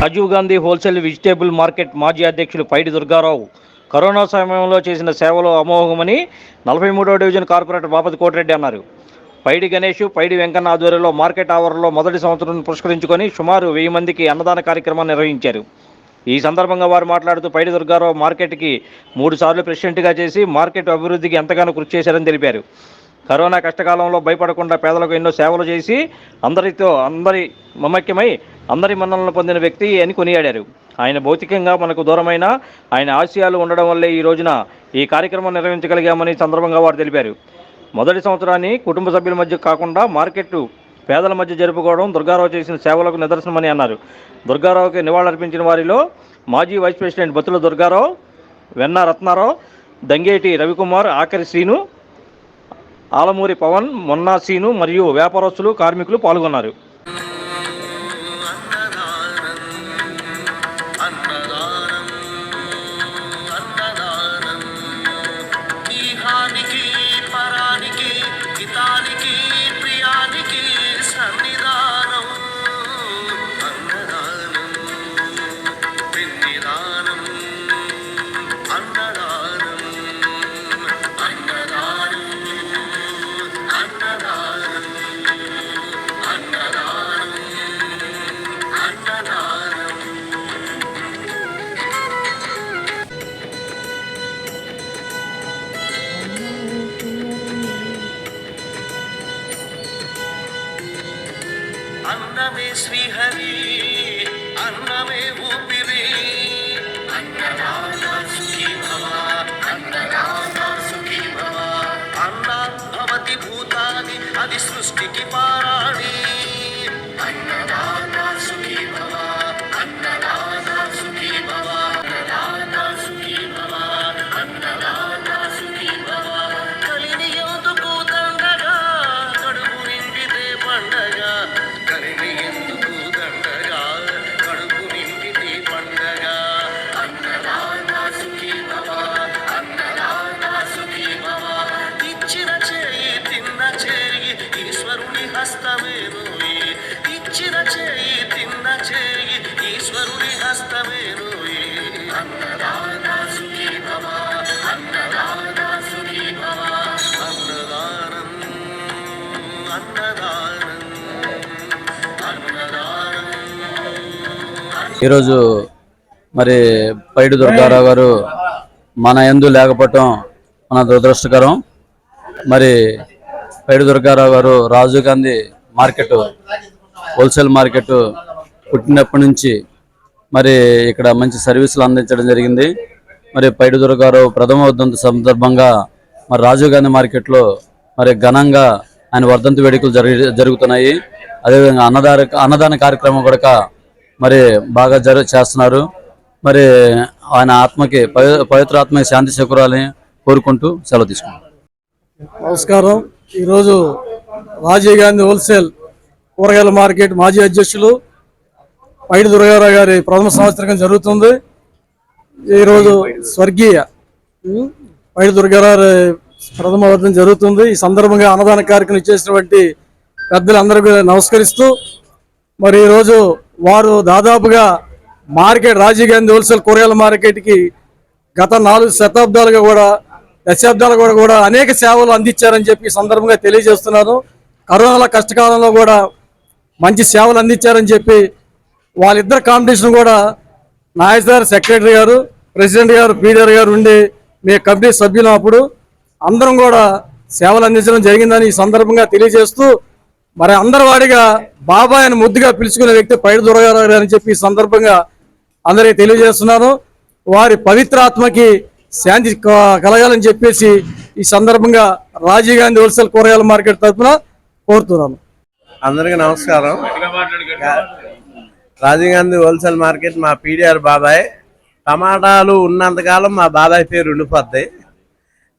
Rajiv Gandhi wholesale vegetable market మాజీ అధ్యక్షులు పైడి Durgarao. Corona సమయంలో చేసిన సేవలు అమోఘమని నలభై మూడవ డివిజన్ కార్పొరేటర్ బాపతి కోటిరెడ్డి అన్నారు. పైడి గణేష్ పైడి వెంకన్న ఆధ్వర్యంలో మార్కెట్ ఆవరణలో మొదటి సంవత్సరం పురస్కరించుకొని సుమారు వెయ్యి మందికి అన్నదాన కార్యక్రమాన్ని నిర్వహించారు. ఈ సందర్భంగా వారు మాట్లాడుతూ పైడి దుర్గారావు మార్కెట్కి మూడు సార్లు ప్రెసిడెంట్గా చేసి మార్కెట్ అభివృద్ధికి ఎంతగానో కృషి చేశారని తెలిపారు. కరోనా కష్టకాలంలో భయపడకుండా పేదలకు ఎన్నో సేవలు చేసి అందరితో అందరి మమక్యమై అందరి మన్నలను పొందిన వ్యక్తి అని కొనియాడారు. ఆయన భౌతికంగా మనకు దూరమైన ఆయన ఆశయాలు ఉండడం వల్లే ఈ రోజున ఈ కార్యక్రమం నిర్వహించగలిగామని సందర్భంగా వారు తెలిపారు. మొదటి సంవత్సరాన్ని కుటుంబ సభ్యుల మధ్య కాకుండా మార్కెట్ పేదల మధ్య జరుపుకోవడం దుర్గారావు చేసిన సేవలకు నిదర్శనమని అన్నారు. దుర్గారావుకి నివాళులర్పించిన వారిలో మాజీ వైస్ ప్రెసిడెంట్ బతుల దుర్గారావు వెన్న రత్నారావు దంగేటి రవికుమార్ ఆఖరి శ్రీను ఆలమూరి పవన్ మొన్నా సీను మరియు వ్యాపారస్తులు కార్మికులు పాల్గొన్నారు. ಅನ್ನವೇ ಶ್ರೀಹರಿ ಅನ್ನವೇ ಉಪಿ ఈరోజు మరి పైడి దుర్గారావు గారు మన ఎందు లేకపోవటం మన దురదృష్టకరం. మరి పైడి దుర్గారావు గారు Rajiv Gandhi market wholesale market పుట్టినప్పటి నుంచి మరి ఇక్కడ మంచి సర్వీసులు అందించడం జరిగింది. మరి పైడి దుర్గారావు ప్రథమ వర్ధంతి సందర్భంగా మరి రాజీవ్ గాంధీ మార్కెట్లో మరి ఘనంగా ఆయన వర్ధంతి వేడుకలు జరిగి జరుగుతున్నాయి. అదేవిధంగా అన్నదాన అన్నదాన కార్యక్రమం కూడా మరి బాగా జరు చేస్తున్నారు. మరి ఆయన ఆత్మకి పవి- పవిత్ర ఆత్మకి శాంతి చేకూరాలని కోరుకుంటూ సెలవు తీసుకుంటాం నమస్కారం. ఈరోజు రాజీవ్ గాంధీ హోల్సేల్ కూరగాయల మార్కెట్ మాజీ అధ్యక్షులు పైడి దుర్గారావు గారి ప్రథమ సంవత్సరం జరుగుతుంది. ఈరోజు స్వర్గీయ పైడి దుర్గారావు ప్రథమ వర్ధం జరుగుతుంది. ఈ సందర్భంగా అన్నదాన కార్యక్రమం ఇచ్చేసినటువంటి పెద్దలందరికీ నమస్కరిస్తూ మరి ఈరోజు వారు దాదాపుగా మార్కెట్ రాజీవ్ గాంధీ హోల్సేల్ కూరగాయల మార్కెట్కి గత నాలుగు శతాబ్దాలుగా కూడా దశాబ్దాలు కూడా కూడా అనేక సేవలు అందించారని చెప్పి సందర్భంగా తెలియజేస్తున్నాను. కరోనాల కష్టకాలంలో కూడా మంచి సేవలు అందించారని చెప్పి వాళ్ళిద్దరు కాంపిటీషన్ కూడా నాయసార్ సెక్రటరీ గారు ప్రెసిడెంట్ గారు పీడర్ గారు ఉండి మీ కమిటీ సభ్యులు అప్పుడు అందరం కూడా సేవలు అందించడం జరిగిందని ఈ సందర్భంగా తెలియజేస్తూ మరి అందరి వాడిగా బాబాయ్ అని ముద్దుగా పిలుచుకునే వ్యక్తి పైడి దొరగారు అని చెప్పి ఈ సందర్భంగా అందరికీ తెలియజేస్తున్నాను. వారి పవిత్రాత్మకి శాంతి క- కలగాలని చెప్పేసి ఈ సందర్భంగా రాజీవ్ గాంధీ హోల్సేల్ కూరగాయల మార్కెట్ తరఫున కోరుతున్నాను. అందరికీ నమస్కారం. రాజీవ్ గాంధీ హోల్సేల్ మార్కెట్ మా పీడిఆర్ బాబాయ్. టమాటాలు ఉన్నంతకాలం మా బాబాయ్ పేరు ఉండిపోద్ది.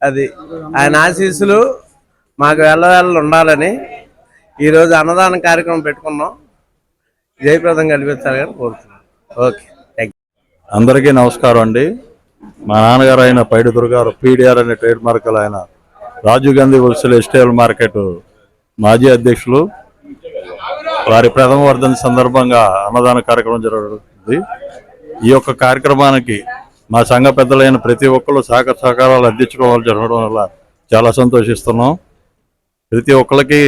అది ఆయన ఆశీస్సులు మాకు వెళ్ళవేళ్ళు ఉండాలని ఈరోజు అన్నదాన కార్యక్రమం పెట్టుకున్నాం. జయప్రదం కల్పించాలని కోరుతున్నాం. ఓకే థ్యాంక్ అందరికీ నమస్కారం అండి. మా నాన్నగారు అయిన పైడి దుర్గారు పీడిఆర్ అనే ట్రేడ్ మార్కులు ఆయన రాజీవ్ గాంధీ హోల్సేల్ ఎస్టేల్ మార్కెట్ మాజీ అధ్యక్షులు. వారి ప్రథమ వర్ధన సందర్భంగా అన్నదాన కార్యక్రమం జరుగుతుంది. ఈ యొక్క కార్యక్రమానికి మా సంఘ పెద్దలైన ప్రతి ఒక్కరు సహకార సహకారాలు అందించుకోవాలి జరగడం వల్ల చాలా సంతోషిస్తున్నాం. ప్రతి ఒక్కరికి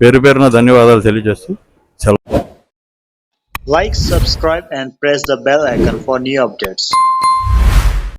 పేరు పేరున ధన్యవాదాలు తెలియజేస్తూ సెలవు like subscribe and press the bell icon for new updates